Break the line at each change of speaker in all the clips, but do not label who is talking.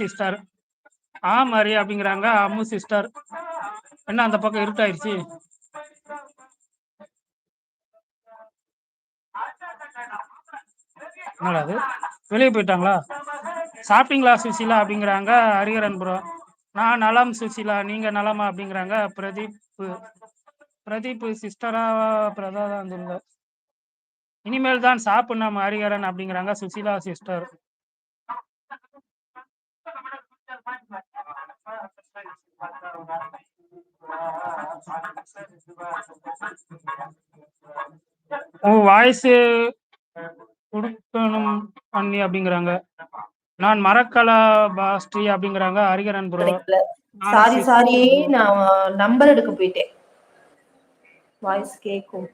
Sister ஆ அரி அப்படிங்கிறாங்க. Ammu sister என்ன அந்த பக்கம் இருட்டாயிருச்சு? என்னடா அது வெளியே போயிட்டாங்களா? சாப்பிட்டீங்களா சுசிலா? அப்படிங்கிறாங்க. ஹரிஹரன் ப்ரோ நான் நலம் சுசிலா. நீங்க நலமா? அப்படிங்கிறாங்க. பிரதீப் பிரதீப் சிஸ்டரா பிரதா தான் இனிமேல் தான் சாப்பிடணும் ஹரிஹரன் அப்படிங்கிறாங்க சுசிலா சிஸ்டர் வாய்ஸ் கொடுக்கணும் பண்ணி அப்படிங்கிறாங்க. நான் மரக்கலா பாஸ்டி அப்படிங்கிறாங்க ஹரிகரன் ப்ரோ
சாரி சாரி நான் நம்பர் எடுக்க போயிட்டேன். வாய்ஸ் கேக்கும்.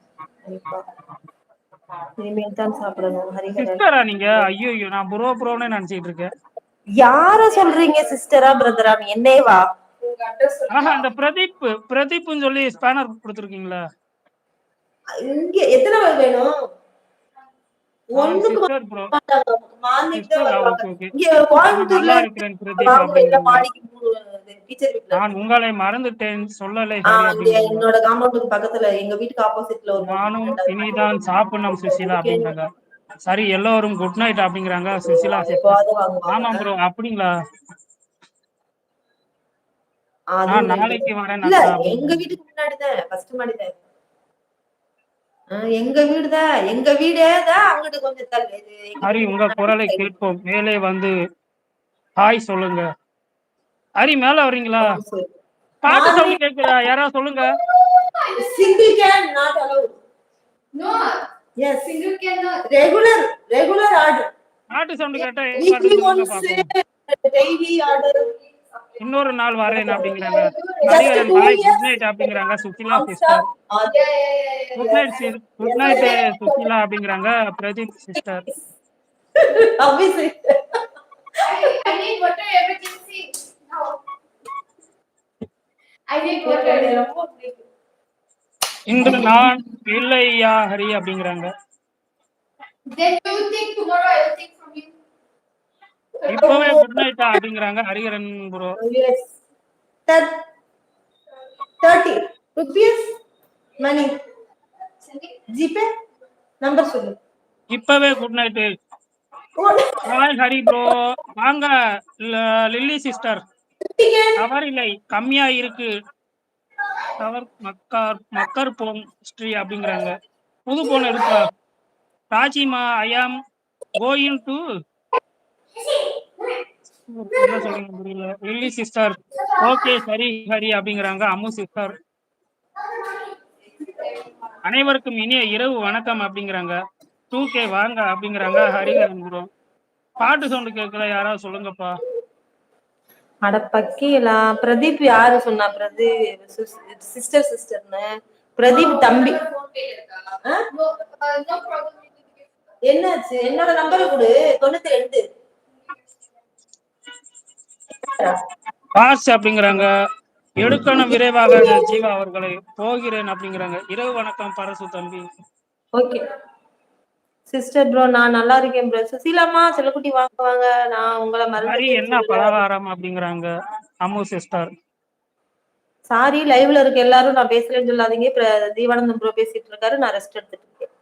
இனிமேல் தான் சாப்பிடணும்
சிஸ்டரா நீங்க? ஐயோ ஐயோ. நான் ப்ரோ ப்ரோன்னு நினைச்சிட்டு இருக்கேன்.
யார சொல்றீங்க சிஸ்டரா பிரதரா என்னேவா
ஆஹா அந்த பிரதீப் பிரதீப்னு சொல்லி ஸ்பேனர் கொடுத்துருக்கீங்களா?
இங்க எத்தனை பேர் வேணும்?
உங்களை மறந்துட்டேன் சொல்லலை
என்னோட காம்பவுண்டுக்கு பக்கத்துல எங்க வீட்டுக்கு ஆப்போசிட்ல
நானும் இனிதான் சாப்பிடணும் சுசிலா அப்படிங்கிறாங்க சரி எல்லோரும் குட் நைட் அப்படிங்கிறாங்க சுசிலா ஆமா ப்ரோ அப்படிங்களா
அதுவும்
நான்
ரெண்டு.
நாளைக்கு வரேன்
இல்ல எங்க. வீட்டுக்கு ஃபர்ஸ்ட் எங்க எங்க வீடே தான் அங்கிட்டு கொஞ்சம் தள்ளி.
ஹரி உங்க குரலை. கேட்போம். மேலே வந்து ஹாய் சொல்லுங்க. ஹரி மேல வர்றீங்களா. பாட்டு சவுண்ட் கேக்குதா யாராவது சொல்லுங்க. பாட்டு சவுண்ட் கேட்டா எங்க
Weekly
இன்னொரு நாள் வரேன் அப்படிங்கிறாங்க
two
பாய். குட் நைட் அப்படிங்கிறாங்க Sushila sister. Good night good night Sushila அப்படிங்கிறாங்க பிரதீப் சிஸ்டர். இன்று நான் இல்லையா ஹரி அப்படிங்கிறாங்க
Then you think tomorrow I will take from you.
இப்பவே குட் நைட்டா அப்படிங்கிறாங்க Hariharan bro.
Thir- Thirty rupees money. GPay number சொல்லு.
இப்பவே good night hi Hari bro வாங்க லில்லி சிஸ்டர் டவர் இல்லை. கம்மியா இருக்கு. டவர் மக்கர் மக்கர் போன் ஸ்ரீ அப்படிங்கிறாங்க. புது போன் எடுப்பா. ராஜிமா ஐ ஆம் கோயிங் டு என்ன சொல்றீங்க புரியல. லில்லி சிஸ்டர் ஓகே சரி ஹரி அப்படிங்கிறாங்க. அம்மு சிஸ்டர் அனைவருக்கும் இனிய இரவு வணக்கம் அப்படிங்கிறாங்க. டூ கே வாங்க அப்படிங்கிறாங்க. ஹரிஹரன் ப்ரோ பாட்டு சவுண்டு கேட்கல யாராவது சொல்லுங்கப்பா.
அட பக்கியலா பிரதீப் யாரு சொன்னா? பிரதீப் சிஸ்டர் சிஸ்டர்னு பிரதீப் தம்பி. என்னாச்சு? என்னோட நம்பரை கொடு. தொண்ணூத்தி ரெண்டு.
பாஸ் அப்படிங்கிறாங்க. எடுக்கணும் விரைவாக ஜீவா அவர்களை போகிறேன் அப்படிங்கிறாங்க. இரவு வணக்கம் பரசு தம்பி.
ஓகே. சிஸ்டர் ப்ரோ நான் நல்லா இருக்கேன் ப்ரோ சுசீலாமா செல்லக்குட்டி வாங்க வாங்க. நான் உங்களை
ஹரி என்ன
மறந்து
பலகாரம் அப்படிங்கிறாங்க. அம்மு சிஸ்டர்
சாரி லைவ்ல இருக்க எல்லாரும் நான் பேசுறேன்னு சொல்லாதீங்க. தீவானந்தம் ப்ரோ பேசிட்டு இருக்காரு. நான் ரெஸ்ட் எடுத்துட்டு இருக்கேன்.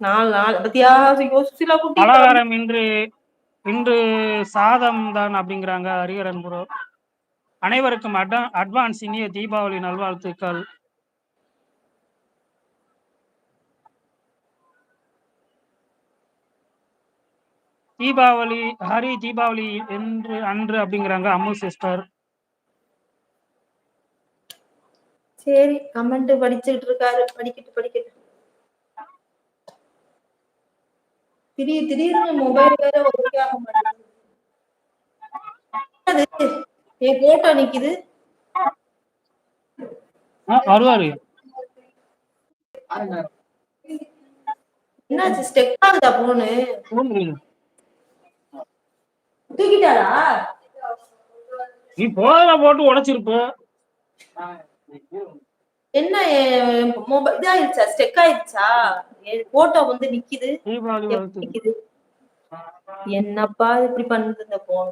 நாலு நாள் பத்தியா? சுசீலா குட்டி
பலகாரம் இன்று இன்று சாதம் தான் அப்படிங்கிறாங்க ஹரிஹரன் குரு அனைவருக்கும் அட்வா அட்வான்ஸ் இனிய தீபாவளி நல்வாழ்த்துக்கள். தீபாவளி ஹரி தீபாவளி என்று அன்று அப்படிங்கிறாங்க அம்மு சிஸ்டர்
சரி கமெண்ட் படிச்சுட்டு இருக்காரு. படிக்கட்டு படிக்கட்டு. திடீர் திடீர்னு மொபைல் வேற ஒர்க் ஆக மாட்டேங்குது? என் போட்டோ நிக்குது.
ஆ, வருவாரு
என்னாச்சு? ஸ்டெக் ஆகுதா போனு. தூக்கிட்டாரா
நீ போதல போட்டு உடைச்சிருப்ப.
என்ன மொபைல் இதாயிருச்சா? ஸ்டெக் ஆயிருச்சா? என் போட்டோ வந்து நிக்குது. நிக்குது. என்னப்பா இப்படி பண்ணுது இந்த போன்